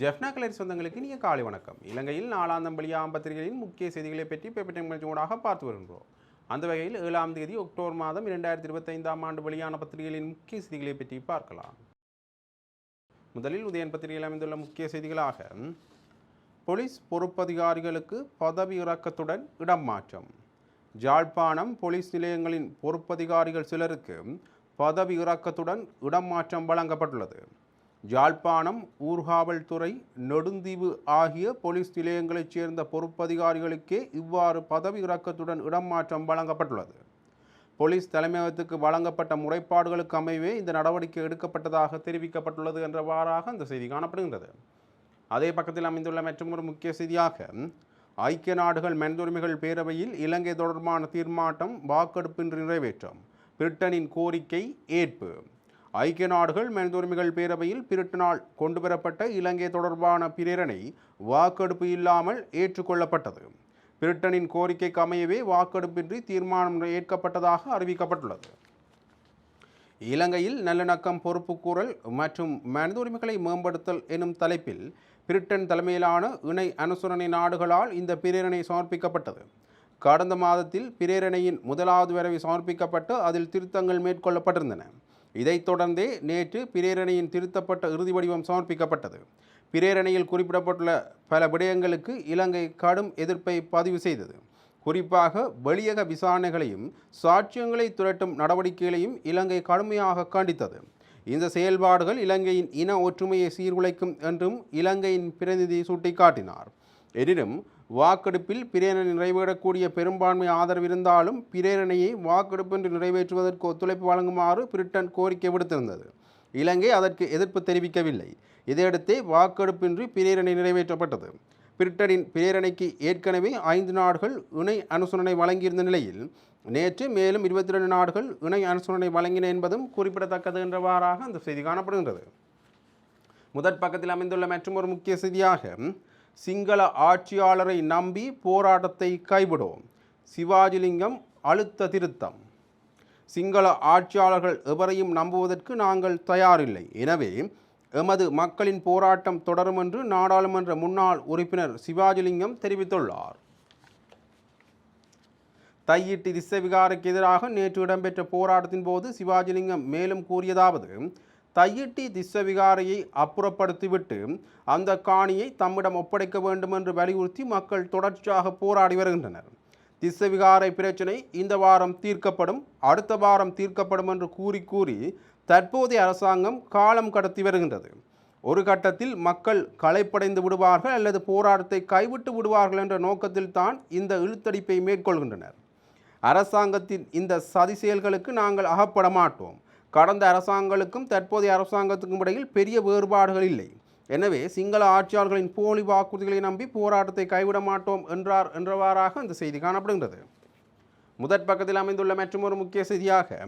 ஜெஃப்னா கலரி சொந்தங்களுக்கு இனிய காலை வணக்கம். இலங்கையில் நாலாம் வெளியாகும் பத்திரிகைகளின் முக்கிய செய்திகளை பற்றி பேப்பர் நிகழ்ச்சியோடாக பார்த்து வருகின்றோம். அந்த வகையில் ஏழாம் தேதி அக்டோபர் மாதம் இரண்டாயிரத்தி இருபத்தைந்தாம் ஆண்டு வெளியான பத்திரிகைகளின் முக்கிய செய்திகளை பற்றி பார்க்கலாம். முதலில் உதயன் பத்திரிகையில் அமைந்துள்ள முக்கிய செய்திகளாக போலீஸ் பொறுப்பதிகாரிகளுக்கு பதவி இறக்கத்துடன் இடம் மாற்றம். ஜாழ்ப்பாணம் போலீஸ் நிலையங்களின் பொறுப்பதிகாரிகள் சிலருக்கு பதவி இறக்கத்துடன் இடம் மாற்றம் வழங்கப்பட்டுள்ளது. ஜாழ்ப்பாணம் ஊர்காவல்துறை நெடுந்தீவு ஆகிய போலீஸ் நிலையங்களைச் சேர்ந்த பொறுப்பதிகாரிகளுக்கே இவ்வாறு பதவி இறக்கத்துடன் இடம் மாற்றம் வழங்கப்பட்டுள்ளது. போலீஸ் தலைமையகத்துக்கு வழங்கப்பட்ட முறைப்பாடுகளுக்கு அமைவே இந்த நடவடிக்கை எடுக்கப்பட்டதாக தெரிவிக்கப்பட்டுள்ளது என்றவாறாக அந்த செய்தி காணப்படுகின்றது. அதே பக்கத்தில் அமைந்துள்ள மற்றொரு முக்கிய செய்தியாக ஐக்கிய நாடுகள் மனிதுரிமைகள் பேரவையில் இலங்கை தொடர்பான தீர்மானம் வாக்கெடுப்பின்றி நிறைவேற்றம் பிரிட்டனின் கோரிக்கை ஏற்பு. ஐக்கிய நாடுகள் மனிதுரிமைகள் பேரவையில் பிரிட்டனால் கொண்டுவரப்பட்ட இலங்கை தொடர்பான பிரேரணை வாக்கெடுப்பு இல்லாமல் ஏற்றுக்கொள்ளப்பட்டது. பிரிட்டனின் கோரிக்கைக்கு அமையவே வாக்கெடுப்பின்றி தீர்மானம் ஏற்கப்பட்டதாக அறிவிக்கப்பட்டுள்ளது. இலங்கையில் நல்லிணக்கம் பொறுப்புக்கூறல் மற்றும் மனித உரிமைகளை மேம்படுத்தல் எனும் தலைப்பில் பிரிட்டன் தலைமையிலான இணை அனுசரணை நாடுகளால் இந்த பிரேரணை சமர்ப்பிக்கப்பட்டது. கடந்த மாதத்தில் பிரேரணையின் முதலாவது வரைவை சமர்ப்பிக்கப்பட்டு அதில் திருத்தங்கள் மேற்கொள்ளப்பட்டிருந்தன. இதைத் தொடர்ந்தே நேற்று பிரேரணையின் திருத்தப்பட்ட இறுதி வடிவம் சமர்ப்பிக்கப்பட்டது. பிரேரணையில் குறிப்பிடப்பட்டுள்ள பல விடயங்களுக்கு இலங்கை கடும் எதிர்ப்பை பதிவு செய்தது. குறிப்பாக வெளியக விசாரணைகளையும் சாட்சியங்களை திரட்டும் நடவடிக்கைகளையும் இலங்கை கடுமையாக கண்டித்தது. இந்த செயல்பாடுகள் இலங்கையின் இன ஒற்றுமையை சீர்குலைக்கும் என்றும் இலங்கையின் பிரதிநிதி சுட்டிக்காட்டினார். எனினும் வாக்கெடுப்பில் பிரேரணை நிறைவேறக்கூடிய பெரும்பான்மை ஆதரவு இருந்தாலும் பிரேரணையை வாக்கெடுப்பின்றி நிறைவேற்றுவதற்கு ஒத்துழைப்பு வழங்குமாறு பிரிட்டன் கோரிக்கை விடுத்திருந்தது. இலங்கை அதற்கு எதிர்ப்பு தெரிவிக்கவில்லை. இதையடுத்தே வாக்கெடுப்பின்றி பிரேரணை நிறைவேற்றப்பட்டது. பிரிட்டனின் பிரேரணைக்கு ஏற்கனவே ஐந்து நாடுகள் இணை அனுசரணை வழங்கியிருந்த நிலையில் நேற்று மேலும் இருபத்தி ரெண்டு நாடுகள் இணை அனுசரணை வழங்கின என்பதும் குறிப்பிடத்தக்கது என்றவாறாக அந்த செய்தி காணப்படுகின்றது. முதற் பக்கத்தில் அமைந்துள்ள மற்றும் ஒரு முக்கிய செய்தியாக சிங்கள ஆட்சியாளரை நம்பி போராட்டத்தை கைவிடுவோம் சிவாஜிலிங்கம் அழுத்த திருத்தம். சிங்கள ஆட்சியாளர்கள் எவரையும் நம்புவதற்கு நாங்கள் தயாரில்லை. எனவே எமது மக்களின் போராட்டம் தொடரும் என்று நாடாளுமன்ற முன்னாள் உறுப்பினர் சிவாஜிலிங்கம் தெரிவித்துள்ளார். தையிட்டு திசவிகாருக்கு எதிராக நேற்று இடம்பெற்ற போராட்டத்தின் போது சிவாஜிலிங்கம் மேலும் கூறியதாவது தையிட்டி திஸ்ஸவிகாரையை அப்புறப்படுத்திவிட்டு அந்த காணியை தம்மிடம் ஒப்படைக்க வேண்டும் என்று வலியுறுத்தி மக்கள் தொடர்ச்சியாக போராடி வருகின்றனர். திஸ்ஸவிகாரை பிரச்சினை இந்த வாரம் தீர்க்கப்படும் அடுத்த வாரம் தீர்க்கப்படும் என்று கூறி கூறி தற்போதைய அரசாங்கம் காலம் கடத்தி வருகின்றது. ஒரு கட்டத்தில் மக்கள் களைப்படைந்து விடுவார்கள் அல்லது போராட்டத்தை கைவிட்டு விடுவார்கள் என்ற நோக்கத்தில் தான் இந்த இழுத்தடிப்பை மேற்கொள்கின்றனர். அரசாங்கத்தின் இந்த சதி செயல்களுக்கு நாங்கள் அகப்பட மாட்டோம். கடந்த அரசாங்கங்களுக்கும் தற்போதைய அரசாங்கத்துக்கும் இடையில் பெரிய வேறுபாடுகள் இல்லை. எனவே சிங்கள ஆட்சியாளர்களின் போலி வாக்குறுதிகளை நம்பி போராட்டத்தை கைவிட மாட்டோம் என்றார் என்றவாறாக அந்த செய்தி காணப்படுகின்றது. முதற் பக்கத்தில் அமைந்துள்ள மற்றொரு முக்கிய செய்தியாக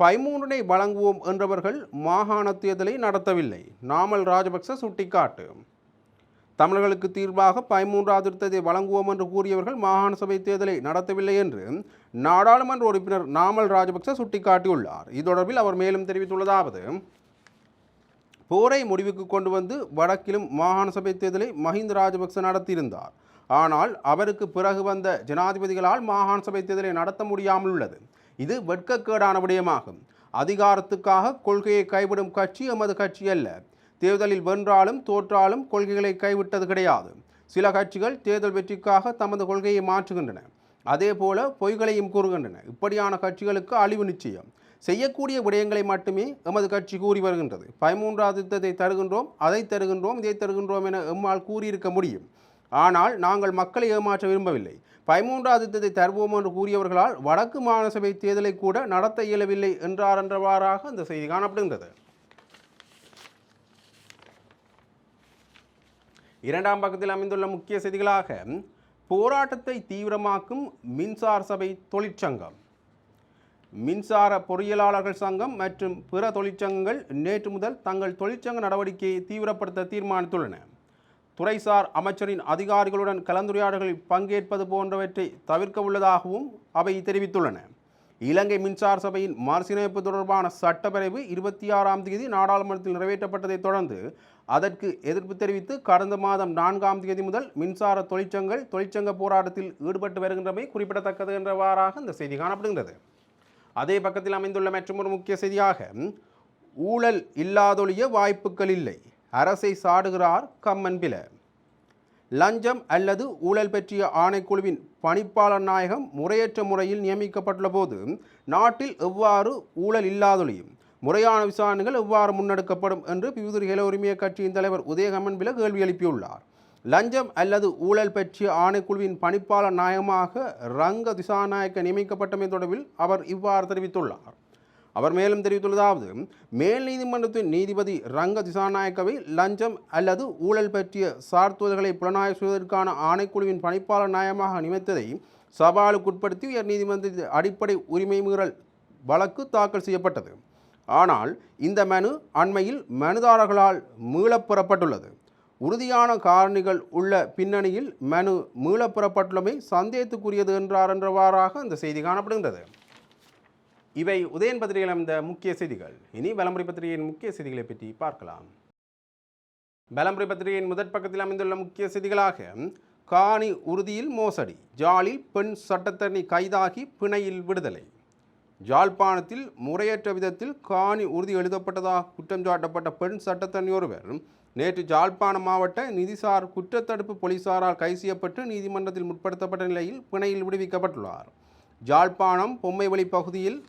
பைமூன்றினை வழங்குவோம் என்றவர்கள் மாகாண தேர்தலை நடத்தவில்லை. நாமல் ராஜபக்ச சுட்டிக்காட்டு. தமிழர்களுக்கு தீர்வாக பதிமூன்றாவது திருத்தத்தை வழங்குவோம் என்று கூறியவர்கள் மாகாண சபை தேர்தலை நடத்தவில்லை என்று நாடாளுமன்ற உறுப்பினர் நாமல் ராஜபக்ச சுட்டிக்காட்டியுள்ளார். இது தொடர்பில் அவர் மேலும் தெரிவித்துள்ளதாவது போரை முடிவுக்கு கொண்டு வந்து வடக்கிலும் மாகாண சபை தேர்தலை மஹிந்த ராஜபக்ச நடத்தியிருந்தார். ஆனால் அவருக்கு பிறகு வந்த ஜனாதிபதிகளால் மாகாண சபை தேர்தலை நடத்த முடியாமல் உள்ளது இது வெட்கக்கேடான விடயமாகும். அதிகாரத்துக்காக கொள்கையை கைவிடும் கட்சி எமது கட்சி அல்ல. தேர்தலில் வென்றாலும் தோற்றாலும் கொள்கைகளை கைவிட்டது கிடையாது. சில கட்சிகள் தேர்தல் வெற்றிக்காக தமது கொள்கையை மாற்றுகின்றன. அதே போல பொய்களையும் கூறுகின்றன. இப்படியான கட்சிகளுக்கு அழிவு நிச்சயம். செய்யக்கூடிய விடயங்களை மட்டுமே எமது கட்சி கூறி வருகின்றது. பதிமூன்றாவது யுத்தத்தை தருகின்றோம் அதை தருகின்றோம் இதை தருகின்றோம் என எம்மால் கூறியிருக்க முடியும். ஆனால் நாங்கள் மக்களை ஏமாற்ற விரும்பவில்லை. பதிமூன்றாவது யுத்தத்தை தருவோம் என்று கூறியவர்களால் வடக்கு மாநசபை தேர்தலை கூட நடத்த இயலவில்லை என்றார் என்றவாறாக அந்த செய்தி காணப்படுகின்றது. இரண்டாம் பக்கத்தில் அமைந்துள்ள முக்கிய செய்திகளாக போராட்டத்தை தீவிரமாக்கும் மின்சார சபை தொழிற்சங்கம். மின்சார பொறியியலாளர்கள் சங்கம் மற்றும் பிற தொழிற்சங்கங்கள் நேற்று முதல் தங்கள் தொழிற்சங்க நடவடிக்கையை தீவிரப்படுத்த தீர்மானித்துள்ளன. துறைசார் அமைச்சரின் அதிகாரிகளுடன் கலந்துரையாடல்களில் பங்கேற்பது போன்றவற்றை தவிர்க்க உள்ளதாகவும் அவை தெரிவித்துள்ளன. இலங்கை மின்சார சபையின் மறுசீரமைப்பு தொடர்பான சட்டப்பிரிவு இருபத்தி ஆறாம் தேதி நாடாளுமன்றத்தில் நிறைவேற்றப்பட்டதைத் தொடர்ந்து அதற்கு எதிர்ப்பு தெரிவித்து கடந்த மாதம் நான்காம் தேதி முதல் மின்சார தொழிற்சங்கங்கள் தொழிற்சங்க போராட்டத்தில் ஈடுபட்டு வருகின்றமை குறிப்பிடத்தக்கது என்றவாறாக இந்த செய்தி காணப்படுகின்றது. அதே பக்கத்தில் அமைந்துள்ள மற்றொரு முக்கிய செய்தியாக ஊழல் இல்லாதொழிய வாய்ப்புகள் இல்லை. அரசை சாடுகிறார் கம்மன்பில லஞ்சம் அல்லது ஊழல் பற்றிய ஆணைக்குழுவின் பணிப்பாளர் நாயகம் முறையற்ற முறையில் நியமிக்கப்பட்டுள்ள போது நாட்டில் எவ்வாறு ஊழல் இல்லாதொழியும் முறையான விசாரணைகள் எவ்வாறு முன்னெடுக்கப்படும் என்று பிவுதுரிகள உரிமைய கட்சியின் தலைவர் உதயகமன் பில கேள்வி எழுப்பியுள்ளார். லஞ்சம் அல்லது ஊழல் பற்றிய ஆணைக்குழுவின் பணிப்பாளர் நாயகமாக ரங்க திசாநாயக்க நியமிக்கப்பட்டமை தொடர்பில் அவர் இவ்வாறு தெரிவித்துள்ளார். அவர் மேலும் தெரிவித்துள்ளதாவது மேல் நீதிமன்றத்தின் நீதிபதி ரங்க திசாநாயக்கவை லஞ்சம் அல்லது ஊழல் பற்றிய சார்த்துவல்களை புலனாய்வு செய்வதற்கான ஆணைக்குழுவின் பணிப்பாளர் நியாயமாக நியமித்ததை சவாலுக்குட்படுத்தி உயர்நீதிமன்றத்தில் அடிப்படை உரிமை மீறல் வழக்கு தாக்கல் செய்யப்பட்டது. ஆனால் இந்த மனு அண்மையில் மனுதாரர்களால் மீளப்பெறப்பட்டுள்ளது. உறுதியான காரணிகள் உள்ள பின்னணியில் மனு மீளப்பெறப்பட்டுள்ளமை சந்தேகத்துக்குரியது என்றார் என்றவாறாக அந்த செய்தி காணப்படுகின்றது. இவை உதயன் பத்திரிகையில் அமைந்த முக்கிய செய்திகள். இனி பலமுறை பத்திரிகையின் முக்கிய செய்திகளை பற்றி பார்க்கலாம். பலமுறை பத்திரிகையின் முதற் பக்கத்தில் அமைந்துள்ள முக்கிய செய்திகளாக காணி உறுதியில் மோசடி ஜாலில் பெண் சட்டத்தரணி கைதாகி பிணையில் விடுதலை. ஜாழ்ப்பாணத்தில் முறையற்ற விதத்தில் காணி உறுதி எழுதப்பட்டதாக குற்றம் சாட்டப்பட்ட பெண் சட்டத்தரணி ஒருவர் நேற்று ஜாழ்ப்பாணம் மாவட்ட நிதிசார் குற்றத்தடுப்பு போலீசாரால் கைது செய்யப்பட்டு நீதிமன்றத்தில் முற்படுத்தப்பட்ட நிலையில் பிணையில் விடுவிக்கப்பட்டுள்ளார். ஜாழ்ப்பாணம் பொம்மைவெளி பகுதியில்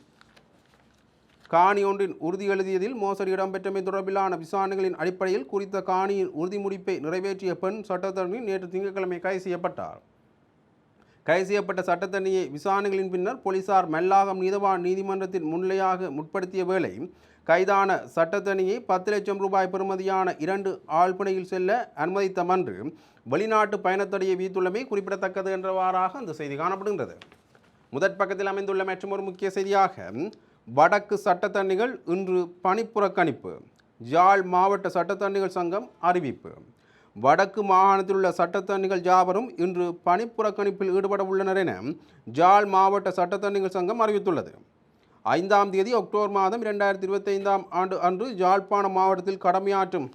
காணி ஒன்றின் உறுதி எழுதியதில் மோசடி இடம்பெற்றமை தொடர்பிலான விசாரணைகளின் அடிப்படையில் குறித்த காணியின் உறுதிமுடிப்பை நிறைவேற்றிய பெண் சட்டத்தரணி நேற்று திங்கட்கிழமை கைது செய்யப்பட்டார். கைது செய்யப்பட்ட சட்டத்தரணியை விசாரணைகளின் பின்னர் போலீசார் மெல்லாகம் நீதவான் நீதிமன்றத்தின் முன்னிலையாக முற்படுத்திய வேளை கைதான சட்டத்தணியை பத்து லட்சம் ரூபாய் பெறுமதியான இரண்டு ஆழ்பிணையில் செல்ல அனுமதித்தமன்று வெளிநாட்டு பயணத்தடையை வீத்துள்ளமை குறிப்பிடத்தக்கது என்றவாறாக அந்த செய்தி காணப்படுகின்றது. முதற் பக்கத்தில் அமைந்துள்ள மற்றொரு முக்கிய செய்தியாக வடக்கு சட்டத்தரணிகள் இன்று பணிப்புறக்கணிப்பு. ஜாழ் மாவட்ட சட்டத்தரணிகள் சங்கம் அறிவிப்பு. வடக்கு மாகாணத்தில் உள்ள சட்டத்தரணிகள் ஜாவரும் இன்று பணிப்புறக்கணிப்பில் ஈடுபட உள்ளனர் என ஜாழ் மாவட்ட சட்டத்தரணிகள் சங்கம் அறிவித்துள்ளது. ஐந்தாம் தேதி அக்டோபர் மாதம் இரண்டாயிரத்தி இருபத்தைந்தாம் ஆண்டு அன்று ஜாழ்ப்பாணம் மாவட்டத்தில் கடமையாற்றும்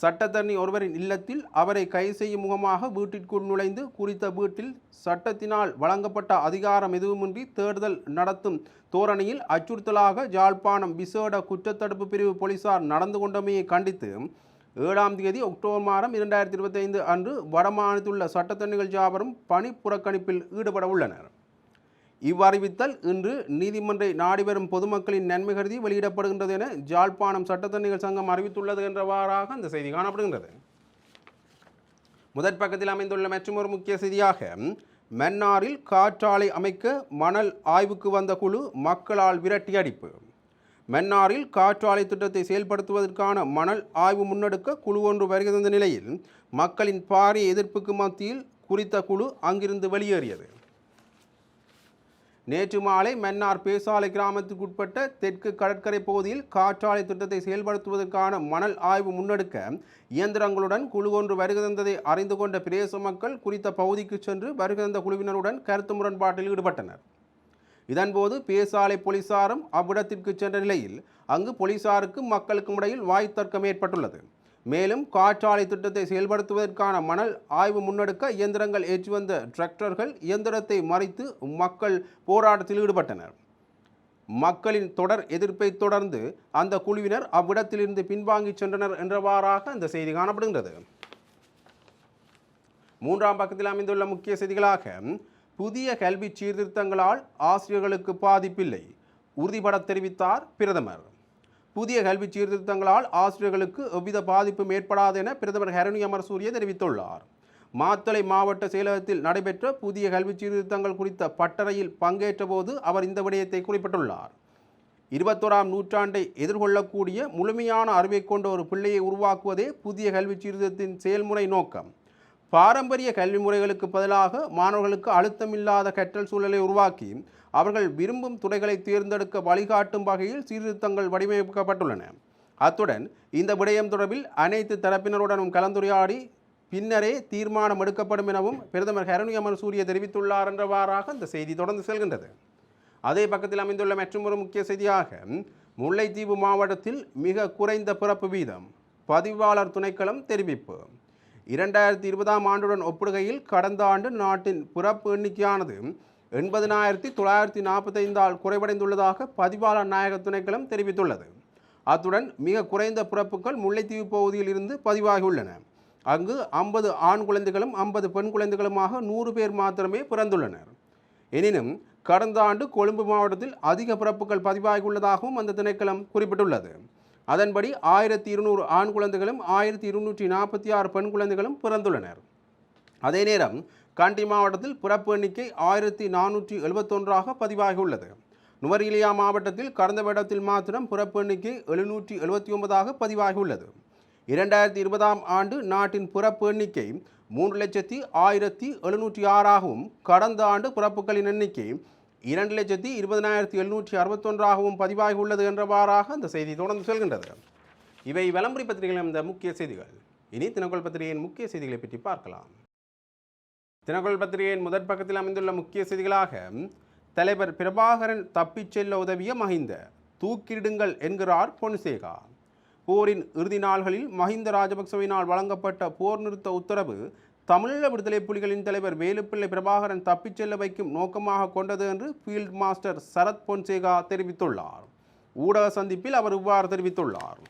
சட்டத்தரணி ஒருவரின் இல்லத்தில் அவரை கை செய்யும் முகமாக வீட்டிற்குள் நுழைந்து குறித்த வீட்டில் சட்டத்தினால் வழங்கப்பட்ட அதிகாரம் எதுவுமின்றி தேடுதல் நடத்தும் தோரணையில் அச்சுறுத்தலாக ஜாழ்ப்பாணம் விசேட குற்றத்தடுப்பு பிரிவு போலீசார் நடந்து கொண்டமையை கண்டித்து ஏழாம் தேதி அக்டோபர் மாதம் இரண்டாயிரத்தி இருபத்தைந்து அன்று வடமாநிலத்துள்ள சட்டத்தரணிகள் ஜாவரும் பணி புறக்கணிப்பில் ஈடுபட உள்ளனர். இவ்வறிவித்தல் இன்று நீதிமன்றை நாடி வரும் பொதுமக்களின் நன்மை கருதி வெளியிடப்படுகின்றது என ஜாழ்ப்பாணம் சட்டத்தரணிகள் சங்கம் அறிவித்துள்ளது என்றவாறாக அந்த செய்தி காணப்படுகின்றது. முதற் பக்கத்தில் அமைந்துள்ள மற்றொரு முக்கிய செய்தியாக மன்னாரில் காற்றாலை அமைக்க மணல் ஆய்வுக்கு வந்த குழு மக்களால் விரட்டி அடிப்பு. மன்னாரில் காற்றாலை திட்டத்தை செயல்படுத்துவதற்கான மணல் ஆய்வு முன்னெடுக்க குழு ஒன்று வருகின்ற நிலையில் மக்களின் பாரிய எதிர்ப்புக்கு மத்தியில் குறித்த குழு அங்கிருந்து வெளியேறியது. நேற்று மாலை மன்னார் பேசாலை கிராமத்துக்குட்பட்ட தெற்கு கடற்கரை பகுதியில் காற்றாலை திட்டத்தை செயல்படுத்துவதற்கான மணல் ஆய்வு முன்னெடுக்க இயந்திரங்களுடன் குழு ஒன்று வருகிறதை அறிந்து கொண்ட பிரதேச மக்கள் குறித்த பகுதிக்கு சென்று வருகிற குழுவினருடன் கருத்து முரண்பாட்டில் ஈடுபட்டனர். இதன்போது பேசாலை போலீசாரும் அவ்விடத்திற்கு சென்ற நிலையில் அங்கு போலீசாருக்கும் மக்களுக்கும் இடையில் வாய் தர்க்கம் ஏற்பட்டுள்ளது. மேலும் காற்றாலை திட்டத்தை செயல்படுத்துவதற்கான மணல் ஆய்வு முன்னெடுக்க இயந்திரங்கள் ஏற்றி வந்த டிராக்டர்கள் இயந்திரத்தை மறைத்து மக்கள் போராட்டத்தில் ஈடுபட்டனர். மக்களின் தொடர் எதிர்ப்பை தொடர்ந்து அந்த குழுவினர் அவ்விடத்திலிருந்து பின்வாங்கி சென்றனர் என்றவாறாக இந்த செய்தி காணப்படுகின்றது. மூன்றாம் பக்கத்தில் அமைந்துள்ள முக்கிய செய்திகளாக புதிய கல்வி சீர்திருத்தங்களால் ஆசிரியர்களுக்கு பாதிப்பில்லை உறுதிபட தெரிவித்தார் பிரதமர். புதிய கல்வி சீர்திருத்தங்களால் ஆசிரியர்களுக்கு எவ்வித பாதிப்பும் ஏற்படாது என பிரதமர் ஹரணி அமர்சூரிய தெரிவித்துள்ளார். மாத்தளை மாவட்ட செயலகத்தில் நடைபெற்ற புதிய கல்வி சீர்திருத்தங்கள் குறித்த பட்டறையில் பங்கேற்ற போது அவர் இந்த விடயத்தை குறிப்பிட்டுள்ளார். இருபத்தோராம் நூற்றாண்டை எதிர்கொள்ளக்கூடிய முழுமையான அறிவை கொண்ட ஒரு பிள்ளையை உருவாக்குவதே புதிய கல்வி சீர்திருத்தத்தின் செயல்முறை நோக்கம். பாரம்பரிய கல்வி முறைகளுக்கு பதிலாக மாணவர்களுக்கு அழுத்தமில்லாத கற்றல் சூழலை உருவாக்கி அவர்கள் விரும்பும் துறைகளை தேர்ந்தெடுக்க வழிகாட்டும் வகையில் சீர்திருத்தங்கள் வடிவமைக்கப்பட்டுள்ளன. அத்துடன் இந்த விடயம் தொடர்பில் அனைத்து தரப்பினருடனும் கலந்துரையாடி பின்னரே தீர்மானம் எடுக்கப்படும் எனவும் பிரதமர் ஹரணி அமர்சூரிய தெரிவித்துள்ளார் என்றவாறாக இந்த செய்தி தொடர்ந்து செல்கின்றது. அதே பக்கத்தில் அமைந்துள்ள மற்றொரு முக்கிய செய்தியாக முல்லைத்தீவு மாவட்டத்தில் மிக குறைந்த பிறப்பு வீதம். பதிவாளர் துணைக்களம் தெரிவிப்பு. இரண்டாயிரத்தி இருபதாம் ஆண்டுடன் ஒப்பிடுகையில் கடந்த ஆண்டு நாட்டின் பிறப்பு எண்ணிக்கையானது எண்பதினாயிரத்தி தொள்ளாயிரத்தி நாற்பத்தைந்தால் குறைவடைந்துள்ளதாக பதிவாளர் நாயக திணைக்களம் தெரிவித்துள்ளது. அத்துடன் மிக குறைந்த பிறப்புகள் முல்லைத்தீவு பகுதியில் இருந்து பதிவாகியுள்ளன. அங்கு ஐம்பது ஆண் குழந்தைகளும் ஐம்பது பெண் குழந்தைகளுமாக நூறு பேர் மாத்திரமே பிறந்துள்ளனர். எனினும் கடந்த ஆண்டு கொழும்பு மாவட்டத்தில் அதிக பிறப்புகள் பதிவாகியுள்ளதாகவும் அந்த திணைக்களம் குறிப்பிட்டுள்ளது. அதன்படி ஆயிரத்தி இருநூறு ஆண் குழந்தைகளும் ஆயிரத்தி இருநூற்றி நாற்பத்தி ஆறு பெண் குழந்தைகளும் பிறந்துள்ளனர். அதே நேரம் காண்டி மாவட்டத்தில் பிறப்பு எண்ணிக்கை ஆயிரத்தி நானூற்றி எழுபத்தொன்றாக பதிவாகியுள்ளது. நுவரீலியா மாவட்டத்தில் கடந்த வருடத்தில் மாத்திரம் பிறப்பு எண்ணிக்கை எழுநூற்றி எழுபத்தி ஒன்பதாக பதிவாகியுள்ளது. இரண்டாயிரத்தி இருபதாம் ஆண்டு நாட்டின் பிறப்பு எண்ணிக்கை மூன்று லட்சத்தி ஆயிரத்தி எழுநூற்றி ஆறாகவும் கடந்த ஆண்டு பிறப்புகளின் எண்ணிக்கை இரண்டு லட்சத்தி இருபதனாயிரத்தி எழுநூற்றி அறுபத்தொன்றாகவும் பதிவாகியுள்ளது என்றவாறாக அந்த செய்தி தொடர்ந்து செல்கின்றது. இவை விளம்பரி பத்திரிகைகளின் இந்த முக்கிய செய்திகள். இனி தினக்கோள் பத்திரிகையின் முக்கிய செய்திகளை பற்றி பார்க்கலாம். தினக்கோள் பத்திரிகையின் முதற் பக்கத்தில் அமைந்துள்ள முக்கிய செய்திகளாக தலைவர் பிரபாகரன் தப்பிச் செல்ல உதவிய மஹிந்த தூக்கிடுங்கள் என்கிறார் பொன்சேகா. போரின் இறுதி நாள்களில் மஹிந்த ராஜபக்சவினால் வழங்கப்பட்ட போர் நிறுத்த உத்தரவு தமிழீழ விடுதலை புலிகளின் தலைவர் வேலுப்பிள்ளை பிரபாகரன் தப்பிச் செல்ல வைக்கும் நோக்கமாக கொண்டது என்று ஃபீல்ட் மாஸ்டர் சரத் பொன்சேகா தெரிவித்துள்ளார். ஊடக சந்திப்பில் அவர் இவ்வாறு தெரிவித்துள்ளார்.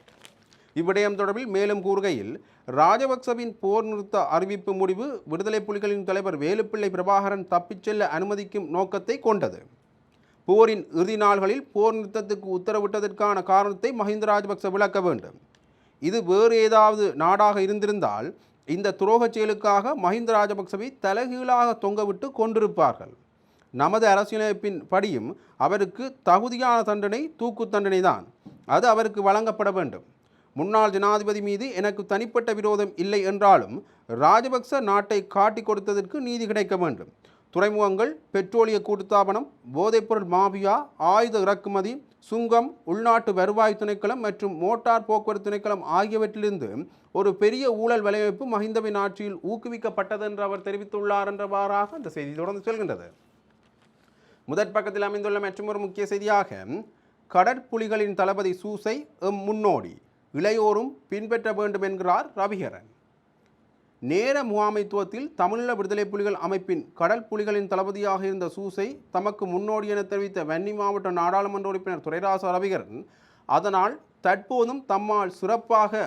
இவ்விடயம் தொடர்பில் மேலும் கூறுகையில் ராஜபக்சவின் போர் நிறுத்த அறிவிப்பு முடிவு விடுதலை புலிகளின் தலைவர் வேலுப்பிள்ளை பிரபாகரன் தப்பிச் செல்ல அனுமதிக்கும் நோக்கத்தை கொண்டது. போரின் இறுதி நாள்களில் போர் நிறுத்தத்துக்கு உத்தரவிட்டதற்கான காரணத்தை மஹிந்த ராஜபக்ச விளக்க வேண்டும். இது வேறு ஏதாவது நாடாக இருந்திருந்தால் இந்த துரோகச் செயலுக்காக மஹிந்த ராஜபக்சவை தலைகீழாக தொங்கவிட்டு கொண்டிருப்பார்கள். நமது அரசியலமைப்பின் படியும் அவருக்கு தகுதியான தண்டனை தூக்கு தண்டனை தான். அது அவருக்கு வழங்கப்பட வேண்டும். முன்னாள் ஜனாதிபதி மீது எனக்கு தனிப்பட்ட விரோதம் இல்லை என்றாலும் ராஜபக்ச நாட்டை காட்டி கொடுத்ததற்கு நீதி கிடைக்க வேண்டும். துறைமுகங்கள் பெட்ரோலிய கூட்டுத்தாபனம் போதைப்பொருள் மாபியா ஆயுத இறக்குமதி சுங்கம் உள்நாட்டு வருவாய் துணைக்களம் மற்றும் மோட்டார் போக்குவரத்து துணைக்களம் ஆகியவற்றிலிருந்து ஒரு பெரிய ஊழல் வலையமைப்பு மஹிந்தவின் ஆட்சியில் ஊக்குவிக்கப்பட்டது என்று அவர் தெரிவித்துள்ளார் என்றவாறாக அந்த செய்தி தொடர்ந்து செல்கின்றது. முதற் பக்கத்தில் அமைந்துள்ள மற்றொரு முக்கிய செய்தியாக கடற்புலிகளின் தளபதி சூசை எம் முன்னோடி இளையோரும் பின்பற்ற வேண்டும் என்கிறார் ரவிகரன். நேர முகாமைத்துவத்தில் தமிழீழ விடுதலை புலிகள் அமைப்பின் கடல் புலிகளின் தளபதியாக இருந்த சூசை தமக்கு முன்னோடி என தெரிவித்த வன்னி மாவட்ட நாடாளுமன்ற உறுப்பினர் துரைராச ரவிகரன் அதனால் தற்போதும் தம்மால் சிறப்பாக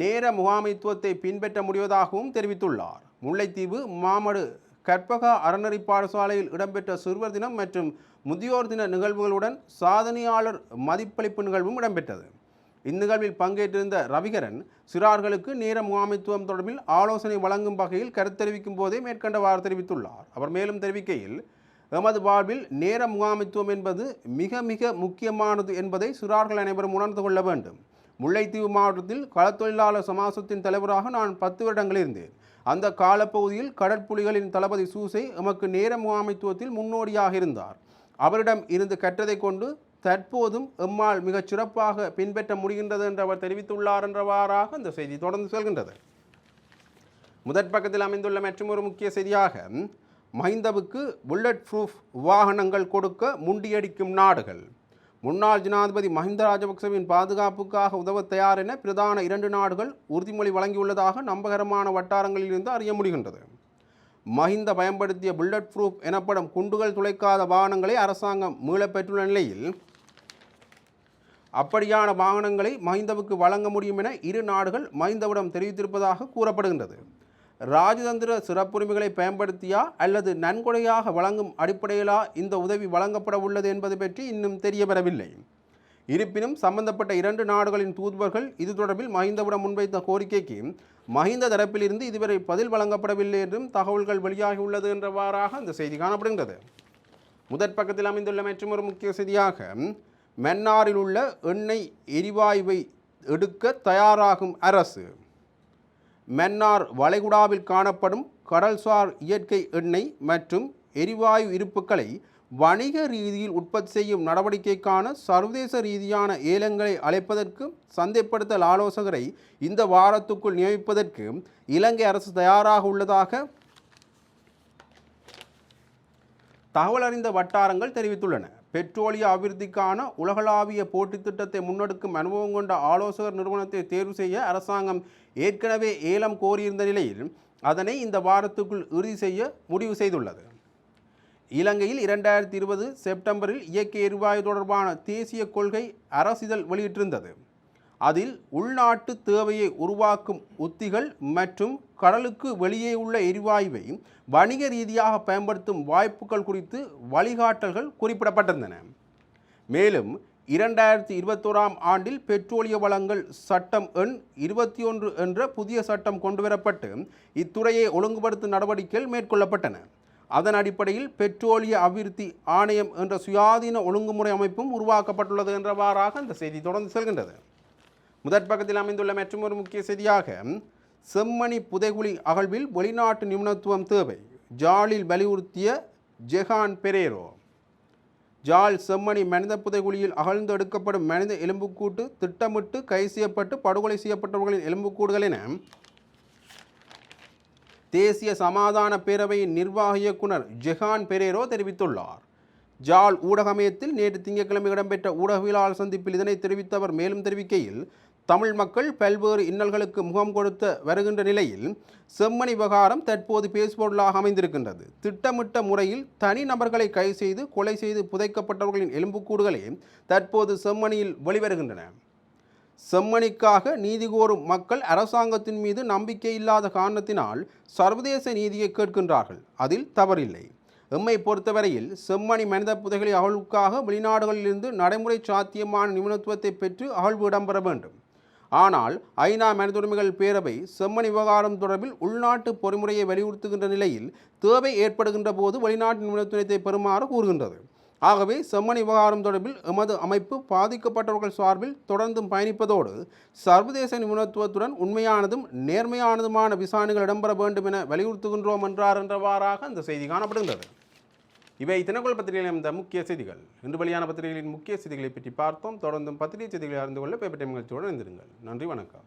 நேர முகாமைத்துவத்தை பின்பற்ற முடிவதாகவும் தெரிவித்துள்ளார். முல்லைத்தீவு மாமடு கற்பகா அறநெறி பாடசாலையில் இடம்பெற்ற சிறுவர் தினம் மற்றும் முதியோர் தின நிகழ்வுகளுடன் சாதனையாளர் மதிப்பளிப்பு நிகழ்வும் இடம்பெற்றது. இந்நிகழ்வில் பங்கேற்றிருந்த ரவிகரன் சிறார்களுக்கு நேர முகாமைத்துவம் தொடர்பில் ஆலோசனை வழங்கும் வகையில் கருத்தெரிவிக்கும் போதே மேற்கண்டவாறு தெரிவித்துள்ளார். அவர் மேலும் தெரிவிக்கையில் எமது வாழ்வில் நேர முகாமைத்துவம் என்பது மிக மிக முக்கியமானது என்பதை சிறார்கள் அனைவரும் உணர்ந்து கொள்ள வேண்டும். முல்லைத்தீவு மாவட்டத்தில் களத்தொழிலாளர் சமாசத்தின் தலைவராக நான் பத்து வருடங்கள் இருந்தேன். அந்த காலப்பகுதியில் கடற்புலிகளின் தளபதி சூசை எமக்கு நேர முகாமைத்துவத்தில் முன்னோடியாக இருந்தார். அவரிடம் இருந்து கற்றதை கொண்டு தற்போதும் எம்மால் மிகச் சிறப்பாக பின்பற்ற முடிகின்றது என்று அவர் தெரிவித்துள்ளார் என்றவாறாக இந்த செய்தி தொடர்ந்து செல்கின்றது. முதற் பக்கத்தில் அமைந்துள்ள மற்றொரு முக்கிய செய்தியாக மஹிந்தவுக்கு புல்லட் ப்ரூஃப் வாகனங்கள் கொடுக்க முண்டியடிக்கும் நாடுகள். முன்னாள் ஜனாதிபதி மஹிந்த ராஜபக்சவின் பாதுகாப்புக்காக உதவ தயார் என பிரதான இரண்டு நாடுகள் உறுதிமொழி வழங்கியுள்ளதாக நம்பகரமான வட்டாரங்களில் இருந்து அறிய முடிகின்றது. மஹிந்த பயன்படுத்திய புல்லட் ப்ரூஃப் எனப்படும் குண்டுகள் துளைக்காத வாகனங்களை அரசாங்கம் மீளப்பெற்றுள்ள நிலையில் அப்படியான வாகனங்களை மஹிந்தவுக்கு வழங்க முடியும் என இரு நாடுகள் மஹிந்தவிடம் தெரிவித்திருப்பதாக கூறப்படுகின்றது. ராஜதந்திர சிறப்புரிமைகளை பயன்படுத்தியா அல்லது நன்கொடையாக வழங்கும் அடிப்படையிலா இந்த உதவி வழங்கப்பட உள்ளது என்பது பற்றி இன்னும் தெரியவரவில்லை. இருப்பினும் சம்பந்தப்பட்ட இரண்டு நாடுகளின் தூதுவர்கள் இது தொடர்பில் மஹிந்தவிடம் முன்வைத்த கோரிக்கைக்கு மஹிந்த தரப்பிலிருந்து இதுவரை பதில் வழங்கப்படவில்லை என்றும் தகவல்கள் வெளியாகியுள்ளது என்றவாறாக அந்த செய்தி காணப்படுகின்றது. முதற் பக்கத்தில் அமைந்துள்ள மற்றொரு முக்கிய செய்தியாக மன்னாரில் உள்ள எண்ணெய் எரிவாயுவை எடுக்க தயாராகும் அரசு. மன்னார் வளைகுடாவில் காணப்படும் கடல்சார் இயற்கை எண்ணெய் மற்றும் எரிவாயு இருப்புக்களை வணிக ரீதியில் உற்பத்தி செய்யும் நடவடிக்கைக்கான சர்வதேச ரீதியான ஏலங்களை அழைப்பதற்கு சந்தைப்படுத்தல் ஆலோசகரை இந்த வாரத்துக்குள் நியமிப்பதற்கு இலங்கை அரசு தயாராக உள்ளதாக தகவல் அறிந்த வட்டாரங்கள் தெரிவித்துள்ளன. பெட்ரோலிய அபிவிருத்திக்கான உலகளாவிய போட்டித் திட்டத்தை முன்னெடுக்கும் அனுபவம் கொண்ட ஆலோசகர் நிறுவனத்தை தேர்வு செய்ய அரசாங்கம் ஏற்கனவே ஏலம் கோரியிருந்த நிலையில் அதனை இந்த வாரத்துக்குள் இறுதி செய்ய முடிவு செய்துள்ளது. இலங்கையில் இரண்டாயிரத்தி இருபது செப்டம்பரில் இயற்கை எரிவாயு தொடர்பான தேசிய கொள்கை அரசிதழ் வெளியிட்டிருந்தது. அதில் உள்நாட்டு தேவையை உருவாக்கும் உத்திகள் மற்றும் கடலுக்கு வெளியே உள்ள எரிவாயுவை வணிக ரீதியாக பயன்படுத்தும் வாய்ப்புகள் குறித்து வழிகாட்டல்கள் குறிப்பிடப்பட்டிருந்தன. மேலும் இரண்டாயிரத்தி இருபத்தோராம் ஆண்டில் பெட்ரோலிய வளங்கள் சட்டம் எண் இருபத்தி ஒன்று என்ற புதிய சட்டம் கொண்டுவரப்பட்டு இத்துறையை ஒழுங்குபடுத்தும் நடவடிக்கைகள் மேற்கொள்ளப்பட்டன. அதன் அடிப்படையில் பெட்ரோலிய அபிவிருத்தி ஆணையம் என்ற சுயாதீன ஒழுங்குமுறை அமைப்பும் உருவாக்கப்பட்டுள்ளது என்றவாறாக இந்த செய்தி தொடர்ந்து செல்கின்றது. முதற் பக்கத்தில் அமைந்துள்ள மற்றொரு முக்கிய செய்தியாக செம்மணி புதைகுழி அகழ்வில் வெளிநாட்டு நிபுணத்துவம் தேவை. ஜாலில் வலியுறுத்திய ஜெஹான் பெரேரோ ஜால் செம்மணி மனித புதைகுழியில் அகழ்ந்து எடுக்கப்படும் மனித எலும்புக்கூட்டு திட்டமிட்டு கைது செய்யப்பட்டு படுகொலை செய்யப்பட்டவர்களின் எலும்புக்கூடுகள் என தேசிய சமாதான பேரவையின் நிர்வாக இயக்குனர் ஜெஹான் பெரேரோ தெரிவித்துள்ளார். ஜால் ஊடகமயத்தில் நேற்று திங்கட்கிழமை இடம்பெற்ற ஊடகவியலாளர் சந்திப்பில் இதனை தெரிவித்தவர் மேலும் தெரிவிக்கையில் தமிழ் மக்கள் பல்வேறு இன்னல்களுக்கு முகம் கொடுத்த வருகின்ற நிலையில் செம்மணி விவகாரம் தற்போது பேசுபொருளாக அமைந்திருக்கின்றது. திட்டமிட்ட முறையில் தனி நபர்களை கைது செய்து கொலை செய்து புதைக்கப்பட்டவர்களின் எலும்புக்கூடுகளே தற்போது செம்மணியில் வெளிவருகின்றன. செம்மணிக்காக நீதி கோரும் மக்கள் அரசாங்கத்தின் மீது நம்பிக்கை இல்லாத காரணத்தினால் சர்வதேச நீதியை கேட்கின்றார்கள். அதில் தவறில்லை. எம்மை பொறுத்தவரையில் செம்மணி மனித புதைகளை அகழ்வுக்காக வெளிநாடுகளிலிருந்து நடைமுறை சாத்தியமான நிபுணத்துவத்தை பெற்று அகழ்வு இடம்பெற வேண்டும். ஆனால் ஐநா மனித உரிமைகள் பேரவை செம்மணி விவகாரம் தொடர்பில் உள்நாட்டு பொறிமுறையை வலியுறுத்துகின்ற நிலையில் தேவை ஏற்படுகின்ற போது வெளிநாட்டு நிபுணத்துவத்தை பெறுமாறு கூறுகின்றது. ஆகவே செம்மணி விவகாரம் தொடர்பில் எமது அமைப்பு பாதிக்கப்பட்டவர்கள் சார்பில் தொடர்ந்தும் பயணிப்பதோடு சர்வதேச நிபுணத்துவத்துடன் உண்மையானதும் நேர்மையானதுமான விசாரணைகள் இடம்பெற வேண்டும் என வலியுறுத்துகின்றோம் என்றார் என்றவாறாக அந்த செய்தி காணப்படுகின்றது. இவை தினக்குள் பத்திரிகையில் இருந்த முக்கிய செய்திகள். இன்று வெளியான பத்திரிகைகளின் முக்கிய செய்திகளை பற்றி பார்த்தோம். தொடர்ந்தும் பத்திரிகை செய்திகளை அறிந்து கொள்ள பேப்பர் டைம் நிகழ்ச்சியோடு இருந்திருங்கள் நன்றி வணக்கம்.